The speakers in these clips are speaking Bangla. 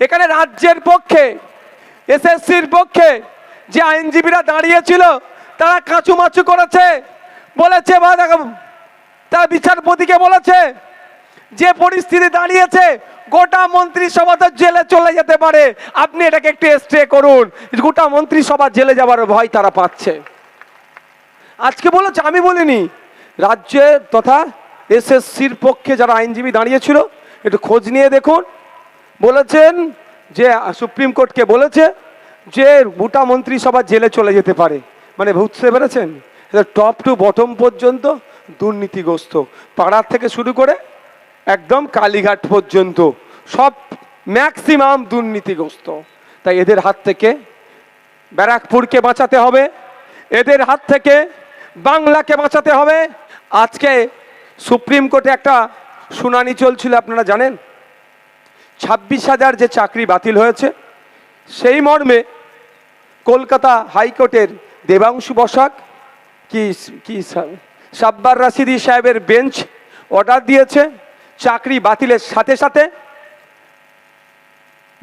এখানে রাজ্যের পক্ষে, এসএসসির পক্ষে যে আইনজীবীরা দাঁড়িয়েছিল, তারা কাঁচুমাচু করেছে। বলেছে, বা তারা বিচারপতিকে বলেছে, যে পরিস্থিতি দাঁড়িয়েছে, গোটা মন্ত্রিসভা তো জেলে চলে যেতে পারে। আপনি এটাকে একটু স্টে করুন। গোটা মন্ত্রিসভা জেলে যাবার ভয় তারা পাচ্ছে। আজকে বলেছে, আমি বলিনি, রাজ্যে তথা এসএসসির পক্ষে যারা আইনজীবী দাঁড়িয়েছিল, একটু খোঁজ নিয়ে দেখুন। বলেছেন যে সুপ্রিম কোর্টকে বলেছে যে, গোটা মন্ত্রিসভা জেলে চলে যেতে পারে। মানে বুঝতে পেরেছেন? টপ টু বটম পর্যন্ত দুর্নীতিগ্রস্ত। পাড়ার থেকে শুরু করে একদম কালীঘাট পর্যন্ত সব ম্যাক্সিমাম দুর্নীতিগ্রস্ত। তাই এদের হাত থেকে ব্যারাকপুরকে বাঁচাতে হবে, এদের হাত থেকে বাংলাকে বাঁচাতে হবে। আজকে সুপ্রিম কোর্টে একটা শুনানি চলছিল, আপনারা জানেন? ছাব্বিশ হাজার যে চাকরি বাতিল হয়েছে, সেই মর্মে কলকাতা হাইকোর্টের দেবাংশু বসাক কি কি সাব্বার রাশিদি সাহেবের বেঞ্চ অর্ডার দিয়েছে, চাকরি বাতিলের সাথে সাথে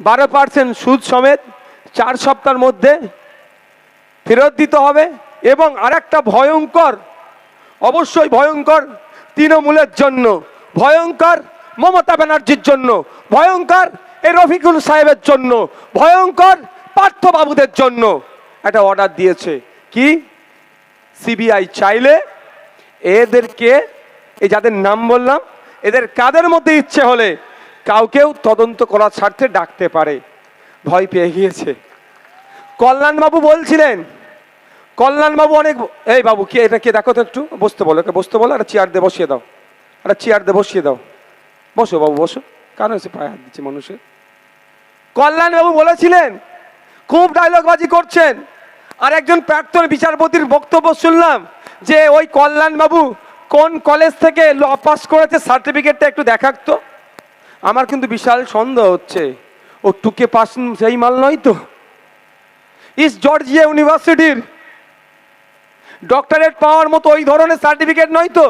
বারো পার্সেন্ট সুদ সমেত চার সপ্তাহের মধ্যে ফেরত দিতে হবে এবং আরেকটা ভয়ঙ্কর, অবশ্যই ভয়ঙ্কর, তৃণমূলের জন্য ভয়ঙ্কর মমতা ব্যানার্জির জন্য, ভয়ঙ্কর এই রফিকুল সাহেবের জন্য, ভয়ঙ্কর পার্থবাবুদের জন্য। একটা অর্ডার দিয়েছে। কি? সিবিআই চাইলে এদেরকে, এই যাদের নাম বললাম, এদের কাদের মধ্যে ইচ্ছে হলে কাউকেও তদন্ত করার স্বার্থে ডাকতে পারে। ভয় পেয়ে গিয়েছে। কল্যাণবাবু বলছিলেন, কল্যাণবাবু অনেক, এই বাবু, কে, এটা কে, দেখো তো একটু, বসতে বলো একে বসতে বলো, একটা চেয়ার দিয়ে বসিয়ে দাও, একটা চেয়ার দিয়ে বসিয়ে দাও। বসো বাবু, বসো। কারণ এসে পায়ে হাত দিচ্ছে মানুষের। কল্যাণবাবু বলেছিলেন, খুব ডায়লগবাজি করছেন। আর একজন প্রাক্তন বিচারপতির বক্তব্য শুনলাম যে ওই কল্যাণবাবু কোন কলেজ থেকে ল পাস করেছে সার্টিফিকেটটা একটু দেখাতো আমার কিন্তু বিশাল সন্দেহ হচ্ছে। ও টুকে পাস সেই মাল নয় তো। ইস্ট জর্জিয়া ইউনিভার্সিটির ডক্টরেট পাওয়ার মতো ওই ধরনের সার্টিফিকেট নয় তো।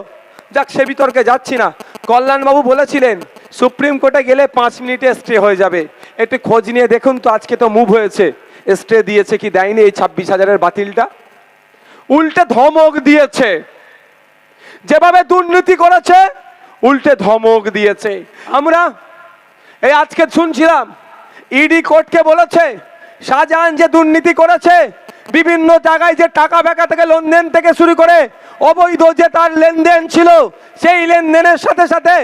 যাক, সে বিতর্কে যাচ্ছি না। কল্যাণবাবু বলেছিলেন, সুপ্রিম কোর্টে গেলে পাঁচ মিনিটে স্টে হয়ে যাবে। একটু খোঁজ নিয়ে দেখুন তো, আজকে তো মুভ হয়েছে। স্টে দিয়েছে কি দেয়নি এই ছাব্বিশ হাজারের বাতিলটা? উল্টে ধমক দিয়েছে। যেভাবে দুর্নীতি করেছে, উল্টে ধমক দিয়েছে। আমরা এই আজকে শুনছিলাম ইডি কোর্টকে বলেছে, শাহজাহান যে দুর্নীতি করেছে বিভিন্ন জায়গায় যে টাকা বেকা থেকে লেনদেন থেকে শুরু করে অবৈধ যে তার লেনদেন ছিল, সেই লেনদেনের সাথে সাথে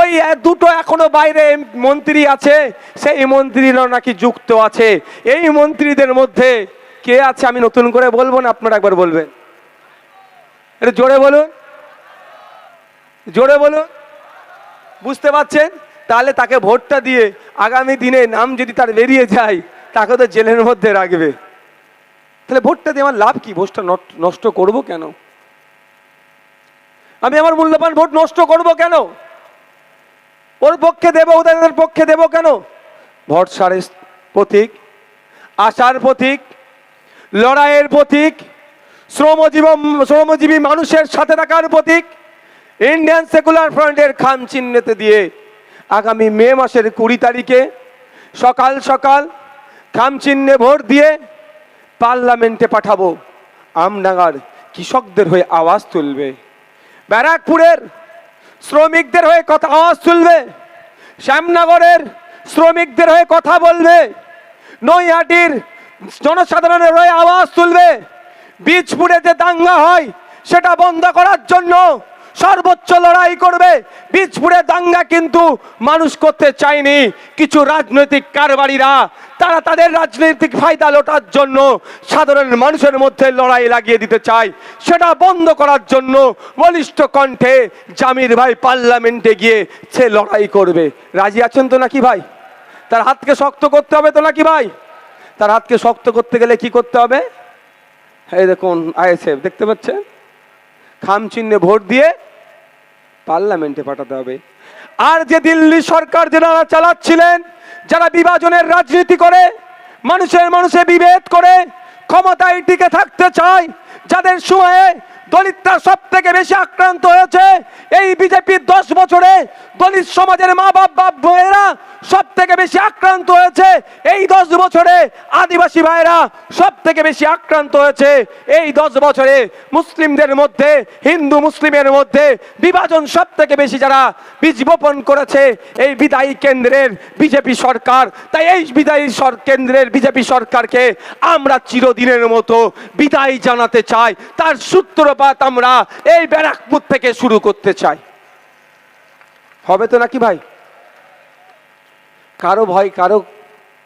ওই দুটো এখনও বাইরে মন্ত্রী আছে, সেই মন্ত্রীরাও নাকি যুক্ত আছে। এই মন্ত্রীদের মধ্যে কে আছে আমি নতুন করে বলব না, আপনারা একবার বলবেন। এটা জোরে বলুন। জোরে বলুন। বুঝতে পারছেন? তাহলে তাকে ভোটটা দিয়ে আগামী দিনে নাম যদি তার বেরিয়ে যায়, তাকে তো জেলের মধ্যে রাখবে। তাহলে ভোটটা দিয়ে আমার লাভ কি? ভোটটা নষ্ট করব কেন? আমি আমার মূল্যবান ভোট নষ্ট করব কেন? ওর পক্ষে দেবো, ওদের পক্ষে দেবো কেন? ভরসার প্রতীক, আশার প্রতীক, লড়াইয়ের প্রতীক শ্রমজীব শ্রমজীবী মানুষের সাথে থাকার প্রতীক, ইন্ডিয়ান সেকুলার ফ্রন্টের খাম চিহ্নেতে দিয়ে আগামী মে মাসের কুড়ি তারিখে সকাল সকাল খাম চিহ্নে ভোট দিয়ে পার্লামেন্টে পাঠাবো। আমডাঙ্গার কৃষকদের হয়ে আওয়াজ তুলবে। ব্যারাকপুরের শ্রমিকদের হয়ে কথা, আওয়াজ তুলবে। শ্যামনগরের শ্রমিকদের হয়ে কথা বলবে। নৈহাটির জনসাধারণের হয়ে আওয়াজ তুলবে। বীজপুরে যে দাঙ্গা হয়, সেটা বন্ধ করার জন্য সর্বোচ্চ লড়াই করবে। বীজপুরে দাঙ্গা কিন্তু মানুষ করতে চায়নি। কিছু রাজনৈতিক কারবারিরা তারা তাদের রাজনৈতিক ফায়দা লোটার জন্য সাধারণ মানুষের মধ্যে লড়াই লাগিয়ে দিতে চায়। সেটা বন্ধ করার জন্য বলিষ্ঠ কণ্ঠে জামির ভাই পার্লামেন্টে গিয়ে সে লড়াই করবে। রাজি আছেন তো নাকি ভাই? তার হাতকে শক্ত করতে হবে তো নাকি ভাই? তার হাতকে শক্ত করতে গেলে কি করতে হবে? এই দেখুন, আইএসএফ, দেখতে পাচ্ছেন? খাম চিহ্নে ভোট দিয়ে পার্লামেন্টে পাঠাতে হবে। আর যে দিল্লি সরকার যেনারা চালাচ্ছিলেন যারা বিভাজনের রাজনীতি করে, মানুষের মানুষে বিভেদ করে, ক্ষমতায় টিকে থাকতে চায়, যাদের সময়ে দলিতরা সব থেকে বেশি আক্রান্ত হয়েছে, এই বিজেপির দশ বছরে দলিত সমাজের মা বাপ বাপ ভাইয়েরা সব থেকে বেশি আক্রান্ত হয়েছে এই দশ বছরে আদিবাসী ভাইয়েরা সব থেকে বেশি আক্রান্ত হয়েছে এই দশ বছরে মুসলিমদের মধ্যে, হিন্দু মুসলিমের মধ্যে বিভাজন সব থেকে বেশি যারা বীজ বপন করেছে এই বিদায়ী কেন্দ্রের বিজেপি সরকার। তাই এই বিদায়ী কেন্দ্রের বিজেপি সরকারকে আমরা চিরদিনের মতো বিদায় জানাতে চাই। তার সূত্রপাত আমরা এই ব্যারাকপুর থেকে শুরু করতে চাই। হবে তো নাকি ভাই? কারও ভয়, কারও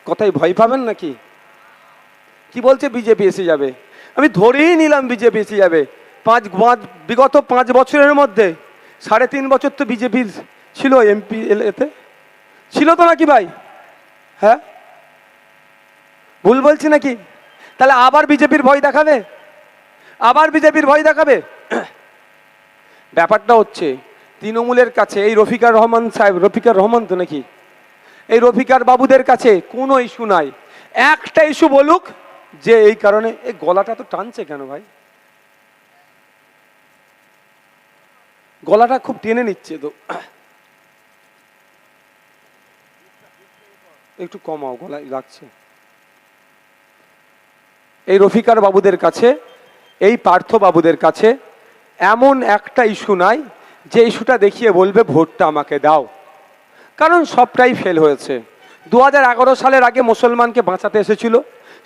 কথাই ভয় পাবেন নাকি? কি বলছে বিজেপি এসে যাবে? আমি ধরেই নিলাম বিজেপি এসে যাবে। পাঁচ পাঁচ, বিগত পাঁচ বছরের মধ্যে সাড়ে তিন বছর তো বিজেপির ছিল এমপি, এতে? ছিল তো নাকি ভাই? হ্যাঁ? ভুল বলছি নাকি? তাহলে আবার বিজেপির ভয় দেখাবে? আবার বিজেপির ভয় দেখাবে? ব্যাপারটা হচ্ছে, তৃণমূলের কাছে এই রফিকার রহমান সাহেব, রফিকার রহমান তো নাকি? এই রফিকার বাবুদের কাছে কোনো ইস্যু নাই। একটা ইস্যু বলুক, যে এই কারণে এই গলাটা তো টানছে কেন ভাই? গলাটা খুব টেনে নিচ্ছে তো। একটু কমাও, গলায় লাগছে। এই রফিকার বাবুদের কাছে, এই পার্থ বাবুদের কাছে এমন একটা ইস্যু নাই, যে ইস্যুটা দেখিয়ে বলবে, ভোটটা আমাকে দাও। কারণ সবটাই ফেল হয়েছে। দু হাজার এগারো সালের আগে মুসলমানকে বাঁচাতে এসেছিল।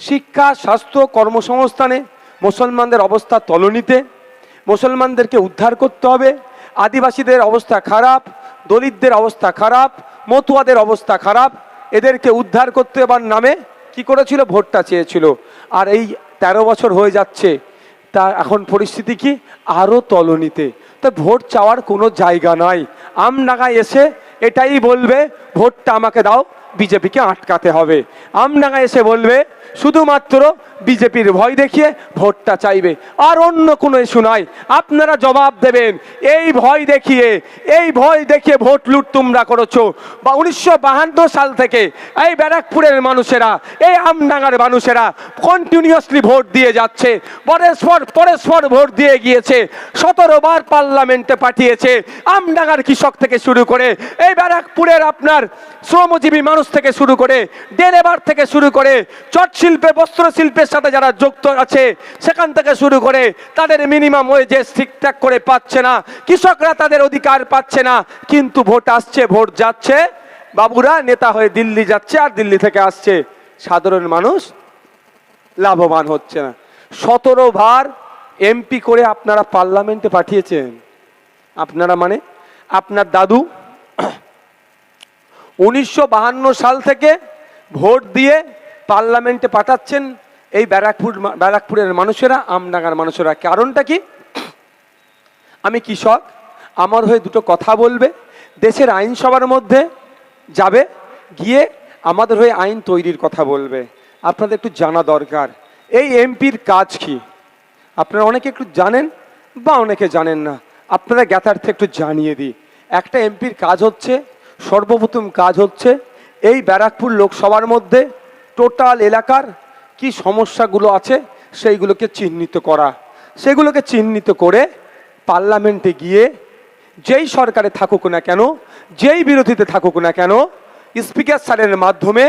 শিক্ষা, স্বাস্থ্য, কর্মসংস্থানে মুসলমানদের অবস্থা তলনিতে। মুসলমানদেরকে উদ্ধার করতে হবে। আদিবাসীদের অবস্থা খারাপ, দলিতদের অবস্থা খারাপ, মতুয়াদের অবস্থা খারাপ। এদেরকে উদ্ধার করতে এবার নামে কি করেছিল? ভোটটা চেয়েছিল। আর এই তেরো বছর হয়ে যাচ্ছে। তা এখন পরিস্থিতি কি? আরও তলনিতে। তো ভোট চাওয়ার কোনো জায়গা নাই। আমনাগায় এসে এটাই বলবে ভোটটা আমাকে দাও বিজেপিকে আটকাতে হবে। আমনাগায় এসে বলবে শুধুমাত্র বিজেপির ভয় দেখিয়ে ভোটটা চাইবে। আর অন্য কোনো ইস্যু নাই। আপনারা জবাব দেবেন, এই ভয় দেখিয়ে, এই ভয় দেখিয়ে ভোট লুট তোমরা করেছ। বা উনিশশো সাল থেকে এই ব্যারাকপুরের মানুষেরা, এই আমডাঙ্গার মানুষেরা কন্টিনিউয়াসলি ভোট দিয়ে যাচ্ছে। পরস্পর পরস্পর ভোট দিয়ে গিয়েছে। সতেরো বার পার্লামেন্টে পাঠিয়েছে আমডাঙ্গার কৃষক থেকে শুরু করে। এই ব্যারাকপুরের আপনার শ্রমজীবী মানুষ থেকে শুরু করে ডেলেবার থেকে শুরু করে চট শিল্পে বস্ত্র শিল্পের সাথে যারা যুক্ত আছে, সেখান থেকে শুরু করে তাদের মিনিমাম ওয়েজেস ঠিকঠাক করে পাচ্ছে না। কৃষকরা তাদের অধিকার পাচ্ছে না, কিন্তু ভোট আসছে, ভোট যাচ্ছে। বাবুরা, নেতা হয়ে দিল্লি যাচ্ছে আর দিল্লি থেকে আসছে। সাধারণ মানুষ লাভবান হচ্ছে না। সতেরো ভার এমপি করে আপনারা পার্লামেন্টে পাঠিয়েছেন। আপনারা মানে আপনার দাদু উনিশশো সাল থেকে ভোট দিয়ে পার্লামেন্টে পাঠাচ্ছেন এই ব্যারাকপুর ব্যারাকপুরের মানুষেরা, আমডাঙ্গার মানুষেরা। কারণটা কি? আমি কৃষক, আমার হয়ে দুটো কথা বলবে। দেশের আইনসভার মধ্যে যাবে, গিয়ে আমাদের হয়ে আইন তৈরির কথা বলবে। আপনাদের একটু জানা দরকার। এই এমপির কাজ কি? আপনারা অনেকে একটু জানেন বা অনেকে জানেন না। আপনারা জ্ঞাতার্থে একটু জানিয়ে দিই। একটা এমপির কাজ হচ্ছে, সর্বপ্রথম কাজ হচ্ছে এই ব্যারাকপুর লোকসভার মধ্যে টোটাল এলাকার কি সমস্যাগুলো আছে সেইগুলোকে চিহ্নিত করা। সেগুলোকে চিহ্নিত করে পার্লামেন্টে গিয়ে যেই সরকারে থাকুক না কেন, যেই বিরোধীতে থাকুক না কেন, স্পিকার স্যারের মাধ্যমে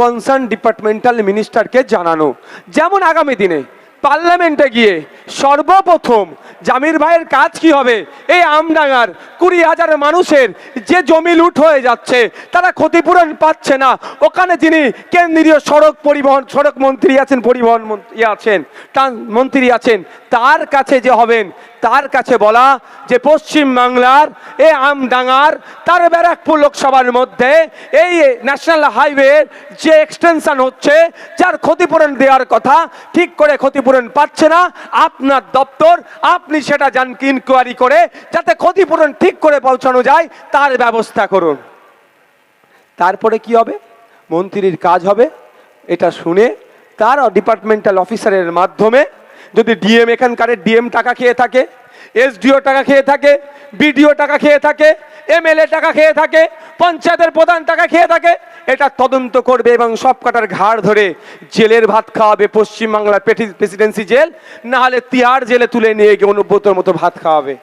কনসার্ন ডিপার্টমেন্টাল মিনিস্টারকে জানানো। যেমন আগামী দিনে পার্লামেন্টে গিয়ে সর্বপ্রথম জামির ভাইয়ের কাজ কি হবে? এই আমডাঙ্গার কুড়ি হাজার মানুষের যে জমি লুট হয়ে যাচ্ছে, তারা ক্ষতিপূরণ পাচ্ছে না। ওখানে যিনি কেন্দ্রীয় সড়ক পরিবহন, সড়ক মন্ত্রী আছেন, পরিবহন মন্ত্রী আছেন ট্রান্স- মন্ত্রী আছেন, তার কাছে যে হবেন, তার কাছে বলা যে পশ্চিম বাংলার এ আমডাঙ্গার তার ব্যারাকপুর লোকসভার মধ্যে এই ন্যাশনাল হাইওয়ে যে এক্সটেনশন হচ্ছে, যার ক্ষতিপূরণ দেওয়ার কথা ঠিক করে ক্ষতিপূরণ পাচ্ছে না। আপনার দপ্তর, আপনি সেটা যান ইনকোয়ারি করে, যাতে ক্ষতিপূরণ ঠিক করে পৌঁছানো যায়, তার ব্যবস্থা করুন। তারপরে কি হবে? মন্ত্রীর কাজ হবে, এটা শুনে তার ডিপার্টমেন্টাল অফিসারের মাধ্যমে যদি ডিএম এখানকার ডিএম টাকা খেয়ে থাকে এসডিও টাকা খেয়ে থাকে, বিডিও টাকা খেয়ে থাকে, এমএলএ টাকা খেয়ে থাকে, পঞ্চায়েতের প্রধান টাকা খেয়ে থাকে, এটা তদন্ত করবে এবং সব কাটার ঘাড় ধরে জেলের ভাত খাওয়াবে, পশ্চিমবাংলার প্রেসিডেন্সি জেল না হলে তিহার জেলে তুলে নিয়ে গিয়ে অনুব্রতর মতো ভাত খাওয়াবে।